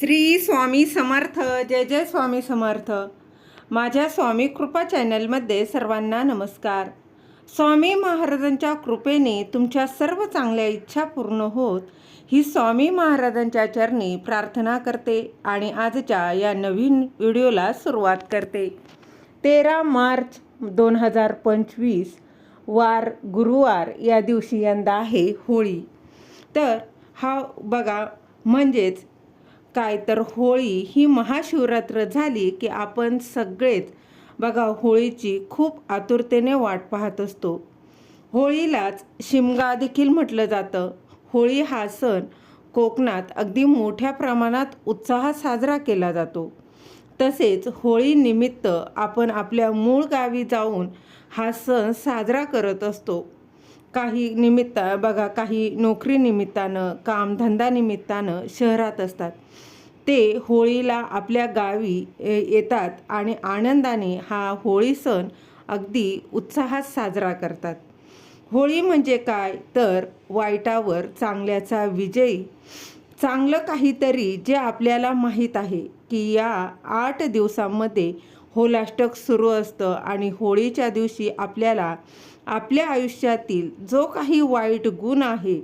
श्री स्वामी समर्थ जय जय स्वामी समर्थ. माझ्या स्वामी कृपा चॅनलमध्ये सर्वांना नमस्कार. स्वामी महाराजांच्या कृपेने तुमच्या सर्व चांगल्या इच्छा पूर्ण होत ही स्वामी महाराजांच्या चरणी प्रार्थना करते आणि आजच्या या नवीन व्हिडिओला सुरुवात करते. तेरा मार्च दोन हजार पंचवीस वार गुरुवार या दिवशी यंदा आहे होळी. तर हा बघा म्हणजेच काय तर होळी ही महाशिवरात्र झाली की आपण सगळेच बघा होळीची खूप आतुरतेने वाट पाहत असतो. होळीलाच शिमगा देखील म्हटलं जातं. होळी हा सण कोकणात अगदी मोठ्या प्रमाणात उत्साहात साजरा केला जातो. तसेच होळीनिमित्त आपण आपल्या मूळ गावी जाऊन हा सण साजरा करत असतो. काही निमित्त बघा काही नोकरी निमित्तानं कामधंदा निमित्तानं शहरात असतात. ते होळीला आपल्या गावी ए, येतात आणि आनंदाने हा होळी सण अगदी उत्साहात साजरा करतात. होळी म्हणजे काय? तर वाईटावर चांगल्याचा विजयी. चांगलं काहीतरी जे आपल्याला माहीत आहे की या आठ दिवसांमध्ये होलाष्टक सुरू असतं आणि होळीच्या दिवशी आपल्याला आपल्या आयुष्यातील जो काही वाईट गुण आहे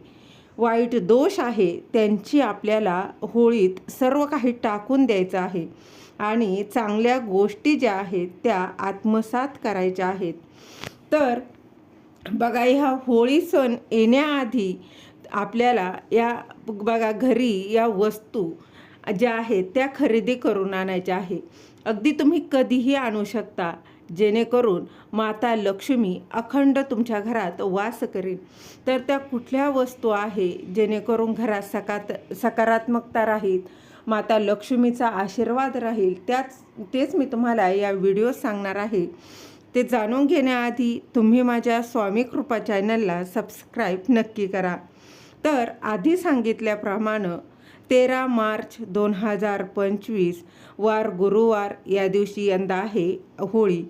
वाईट दोष आहे त्यांची आपल्याला होळीत सर्व काही टाकून द्यायचं आहे. आणि चांगल्या गोष्टी ज्या आहेत त्या आत्मसात करायच्या आहेत. तर बघा ह्या होळी सण येण्याआधी आपल्याला या बघा घरी या वस्तू ज्या आहेत त्या खरेदी करून आणायच्या आहे. अगदी तुम्ही कधीही आणू शकता. जेणेकरून माता लक्ष्मी अखंड तुमच्या घरात वास करेल तर त्या कुठल्या वस्तू आहे? जेणेकरून घरात सकात सकारात्मकता राहील माता लक्ष्मीचा आशीर्वाद राहील. त्याच तेच मी तुम्हाला या व्हिडिओ सांगणार आहे. ते जाणून घेण्याआधी तुम्ही माझ्या स्वामी कृपा चॅनलला सबस्क्राईब नक्की करा. तर आधी सांगितल्याप्रमाणे तेरा मार्च दोन हजार पंचवीस वार गुरुवार या दिवशी यंदा आहे होळी.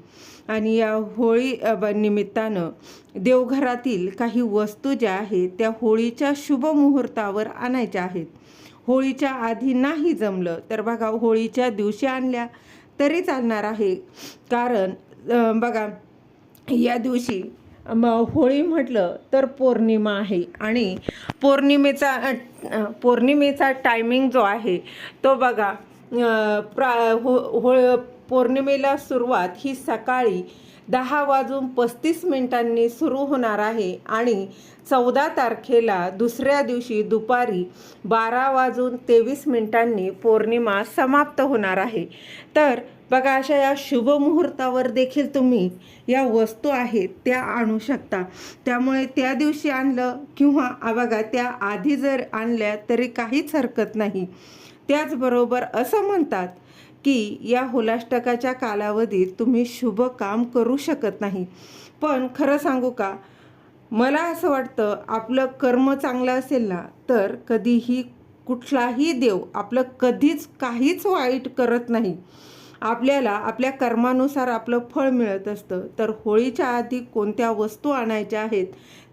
आणि या होळी निमित्तानं देवघरातील काही वस्तू ज्या आहेत त्या होळीच्या शुभ मुहूर्तावर आणायच्या आहेत. होळीच्या आधी नाही जमलं तर बघा होळीच्या दिवशी आणल्या तरी चालणार आहे. कारण बघा या दिवशी मग होळी म्हटलं तर पौर्णिमा आहे. आणि पौर्णिमेचा पौर्णिमेचा टायमिंग जो आहे तो बघा प्रा हो हो पौर्णिमेला सुरुवात ही सकाळी दहा वाजून पस्तीस मिनिटांनी सुरू होणार आहे. आणि चौदा तारखेला दुसऱ्या दिवशी दुपारी बारा वाजून तेवीस मिनिटांनी पौर्णिमा समाप्त होणार आहे. तर बघा अशा या शुभ मुहूर्तावर देखील तुम्ही या वस्तू आहेत त्या आणू शकता. त्यामुळे त्या दिवशी आणलं किंवा बघा त्या आधी जर आणल्या तरी काहीच हरकत नाही. त्याचबरोबर असं म्हणतात की या होलाष्टकाच्या कालावधीत तुम्ही शुभ काम करू शकत नाही. पण खरं सांगू का? मला असं वाटतं आपलं कर्म चांगलं असेल ना तर कधीही कुठलाही देव आपलं कधीच काहीच वाईट करत नाही. आपल्याला आपल्या कर्मानुसार आपलं फळ मिळत असतं. तर होळीच्या आधी कोणत्या वस्तू आणायच्या आहेत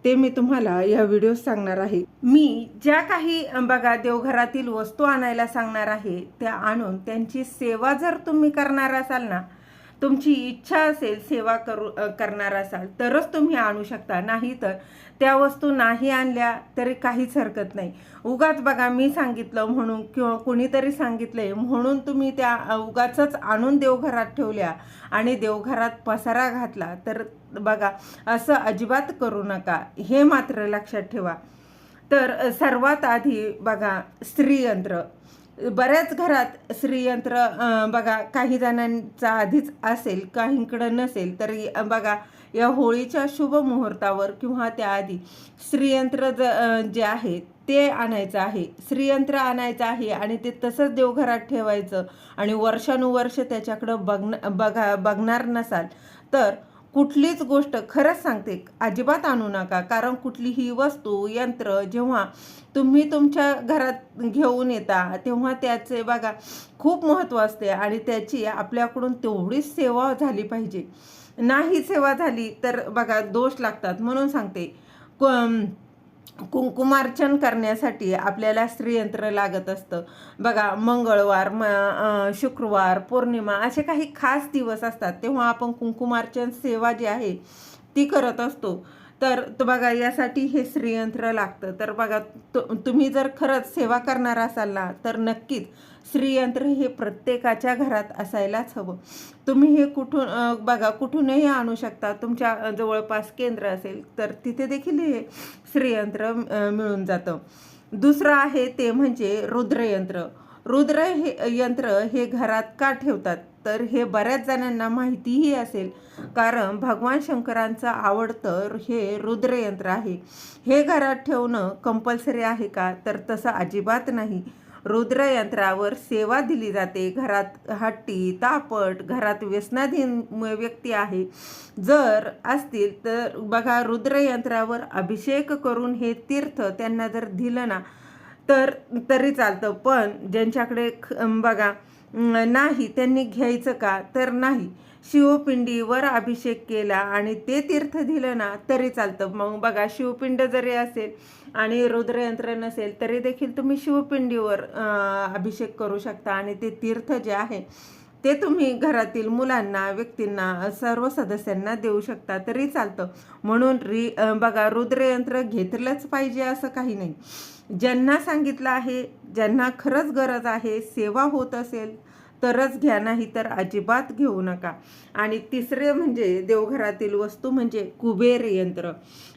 ते मी तुम्हाला या व्हिडिओ सांगणार आहे. मी ज्या काही बघा देवघरातील वस्तू आणायला सांगणार आहे त्या आणून त्यांची सेवा जर तुम्ही करणार असाल ना तुमची इच्छा असेल सेवा करू करणार असाल तरच तुम्ही आणू शकता. नाही तर त्या वस्तू नाही आणल्या तरी काहीच हरकत नाही. उगाच बघा मी सांगितलं म्हणून किंवा कुणीतरी सांगितलंय म्हणून तुम्ही त्या अ, उगाचच आणून देवघरात ठेवल्या आणि देवघरात पसारा घातला तर बघा असं अजिबात करू नका. हे मात्र लक्षात ठेवा. तर सर्वात आधी बघा स्त्रीयंत्र. बऱ्याच घरात श्रीयंत्र बघा काही जणांचा आधीच असेल काहींकडं नसेल तरी बघा या होळीच्या शुभ मुहूर्तावर किंवा त्याआधी श्रीयंत्र ज जे आहे ते आणायचं आहे. श्रीयंत्र आणायचं आहे आणि ते तसंच देवघरात ठेवायचं आणि वर्षानुवर्ष त्याच्याकडं बघ बघा बघणार नसाल तर कुठलीच गोष्ट खरंच सांगते अजिबात आणू नका. कारण कुठलीही वस्तू यंत्र जेव्हा तुम्ही तुमच्या घरात घेऊन येता तेव्हा त्याचे बघा खूप महत्त्व असते आणि त्याची आपल्याकडून तेवढीच सेवा झाली पाहिजे. नाही सेवा झाली तर बघा दोष लागतात. म्हणून सांगते क- कुंकुमार्चन करण्यासाठी आपल्याला श्रीयंत्र लागत असतं. बघा मंगळवार म शुक्रवार पौर्णिमा असे काही खास दिवस असतात. तेव्हा आपण कुंकुमार्चन सेवा जी आहे ती करत असतो. तर तो बघा यासाठी हे श्रीयंत्र लागतं. तर बघा तो तुम्ही जर खरंच सेवा करणार असाल ना तर नक्कीच श्रीयंत्र हे प्रत्येकाच्या घरात असायलाच हवं. तुम्ही हे कुठून बघा कुठूनही आणू शकता. तुमच्या जवळपास केंद्र असेल तर तिथे देखील हे श्रीयंत्र मिळून जातं. दुसरं आहे ते म्हणजे रुद्रयंत्र. रुद्र हे यंत्र हे घरात का ठेवतात? तर हे बऱ्याच जणांना माहितीही असेल. कारण भगवान शंकरांचं आवडतं हे रुद्रयंत्र आहे. हे घरात ठेवणं कंपल्सरी आहे का? तर तसं अजिबात नाही. रुद्रयंत्रावर सेवा दिली जाते. घरात हट्टी तापट घरात व्यसनाधीन व्यक्ती आहे. जर असतील तर बघा रुद्रयंत्रावर अभिषेक करून हे तीर्थ त्यांना जर दिलं ना तर तरी चालतं पण ज्यांच्याकडे ख- बघा नाही त्यांनी घ्यायचं का? तर नाही. शिवपिंडीवर अभिषेक केला आणि ते तीर्थ दिलं ना तरी चालतं. मग बघा शिवपिंड जरी असेल आणि रुद्रयंत्र नसेल तरी देखील तुम्ही शिवपिंडीवर अभिषेक करू शकता आणि ते तीर्थ जे आहे ते तुम्ही घरातील मुलांना व्यक्तींना सर्व सदस्यांना देऊ शकता तरी चालतं. म्हणून री बघा रुद्रयंत्र घेतलंच पाहिजे असं काही नाही. ज्यांना सांगितलं आहे ज्यांना खरंच गरज आहे सेवा होत असेल तरच घ्या नाही तर अजिबात घेऊ नका. आणि तिसरे म्हणजे देवघरातील वस्तू म्हणजे कुबेर यंत्र.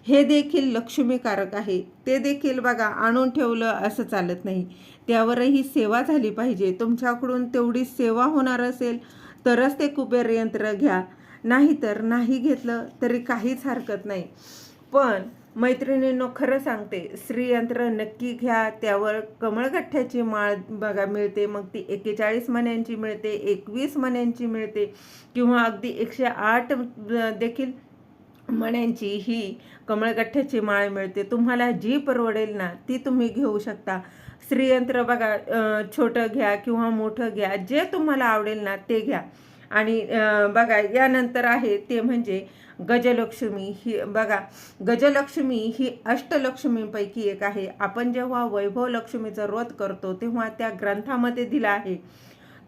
हे देखील लक्ष्मीकारक आहे. ते देखील बघा आणून ठेवलं असं चालत नाही. त्यावरही सेवा झाली पाहिजे. तुमच्याकडून तेवढी सेवा होणार असेल तरच ते कुबेर यंत्र घ्या. नाहीतर नाही घेतलं तरी काहीच हरकत नाही. पण मैत्रिणींनो खरं सांगते श्रीयंत्र नक्की घ्या त्यावर कमळगठ्ठ्याची माळ बघा मिळते. मग ती एक्केचाळीस मण्यांची मिळते एकवीस मण्यांची मिळते किंवा अगदी एकशे आठ देखील मण्यांची ही कमळगठ्ठ्याची माळ मिळते. तुम्हाला जी परवडेल ना ती तुम्ही घेऊ शकता. श्रीयंत्र बघा छोटं घ्या किंवा मोठं घ्या जे तुम्हाला आवडेल ना ते घ्या. आणि बघा यानंतर आहे ते म्हणजे गजलक्ष्मी ही बघा गजलक्ष्मी ही अष्टलक्ष्मीपैकी एक आहे. आपण जेव्हा वैभव लक्ष्मीचा व्रत करतो तेव्हा त्या ग्रंथामध्ये दिला आहे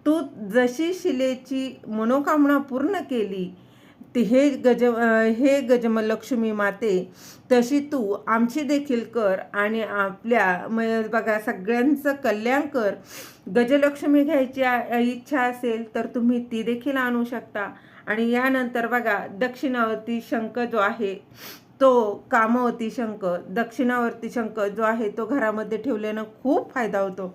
तू जशी शिलेची मनोकामना पूर्ण केली ती हे गज हे गजमलक्ष्मी माते तशी तू आमची देखील कर आणि आपल्या म बघा सगळ्यांचं कल्याण कर. गजलक्ष्मी घ्यायची इच्छा असेल तर तुम्ही ती देखील आणू शकता. आणि यानंतर बघा दक्षिणावर्ती शंख जो आहे तो कामवती शंख दक्षिणावर्ती शंख जो आहे तो घरामध्ये ठेवल्यानं खूप फायदा होतो.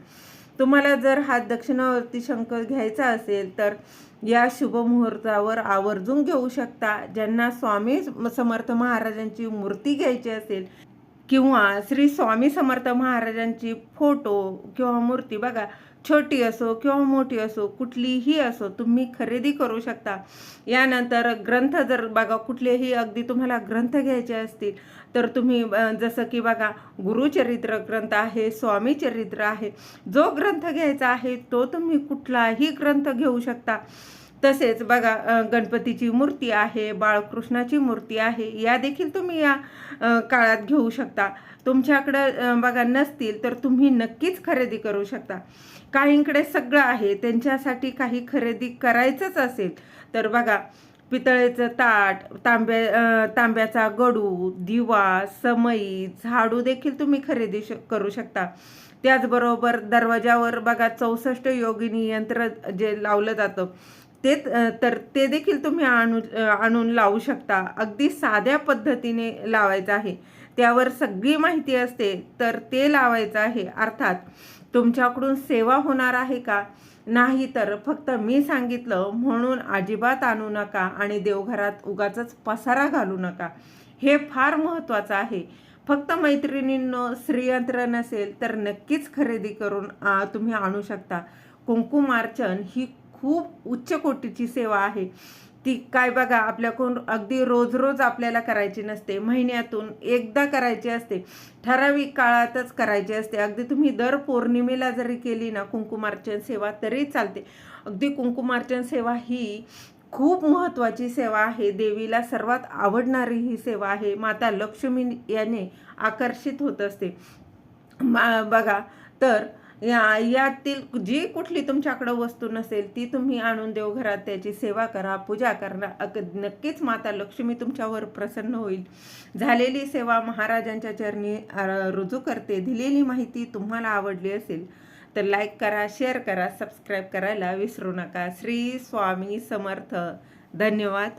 तुम्हाला जर हा दक्षिणावर्ती शंख घ्यायचा असेल तर या शुभमुहूर्तावर आवर्जून घेऊ शकता. ज्यांना स्वामी समर्थ महाराजांची मूर्ती घ्यायची असेल किंवा श्री स्वामी समर्थ महाराजांची फोटो किंवा मूर्ती बघा छोटी असो किंवा मोठी असो कुठलीही असो तुम्ही खरेदी करू शकता. यानंतर ग्रंथ जर बघा कुठलेही अगदी तुम्हाला ग्रंथ घ्यायचे असतील तर तुम्ही जसं की बघा गुरुचरित्र ग्रंथ आहे स्वामी चरित्र आहे. जो ग्रंथ घ्यायचा आहे तो तुम्ही कुठलाही ग्रंथ घेऊ शकता. तसेच बघा गणपतीची मूर्ती आहे बाळकृष्णाची मूर्ती आहे या देखील तुम्ही या काळात घेऊ शकता. तुमच्याकडं बघा नसतील तर तुम्ही नक्कीच खरेदी करू शकता. काहींकडे सगळं आहे त्यांच्यासाठी काही खरेदी करायचंच असेल तर बघा पितळेचं ताट तांब्या तांब्याचा गडू दिवा समई झाडू देखील तुम्ही खरेदी श करू शकता. त्याचबरोबर दरवाजावर बघा चौसष्ट योगिनी यंत्र जे लावलं जातं ते तर ते देखील तुम्ही आणू आणून लावू शकता. अगदी साध्या पद्धतीने लावायचं आहे. त्यावर सगळी माहिती असते तर ते लावायचं आहे. अर्थात तुमच्याकडून सेवा होणार आहे का? नाही तर फक्त मी सांगितलं म्हणून अजिबात आणू नका आणि देवघरात उगाच पसारा घालू नका. हे फार महत्त्वाचं आहे. फक्त मैत्रिणींनो श्रीयंत्र नसेल तर नक्कीच खरेदी करून तुम्ही आणू शकता. कुंकुमार्चन ही खूप उच्च कोटीची सेवा आहे. ती काय बघा आपल्याकडून अगदी रोज रोज आपल्याला करायची नसते. महिन्यातून एकदा करायची असते. ठराविक काळातच करायची असते. अगदी तुम्ही दर पौर्णिमेला जरी केली ना कुंकुमार्चन सेवा तरी चालते. अगदी कुंकुमार्चन सेवा ही खूप महत्त्वाची सेवा आहे. देवीला सर्वात आवडणारी ही सेवा आहे. माता लक्ष्मी याने आकर्षित होत असते. मा बघा तर या यातील जी कुठली तुमच्याकडं वस्तू नसेल ती तुम्ही आणून देवघरात त्याची सेवा करा पूजा करा. नक्कीच माता लक्ष्मी तुमच्यावर प्रसन्न होईल. झालेली सेवा महाराजांच्या चरणी रुजू करते. दिलेली माहिती तुम्हाला आवडली असेल तर लाईक करा शेअर करा सबस्क्राईब करायला विसरू नका. श्री स्वामी समर्थ. धन्यवाद.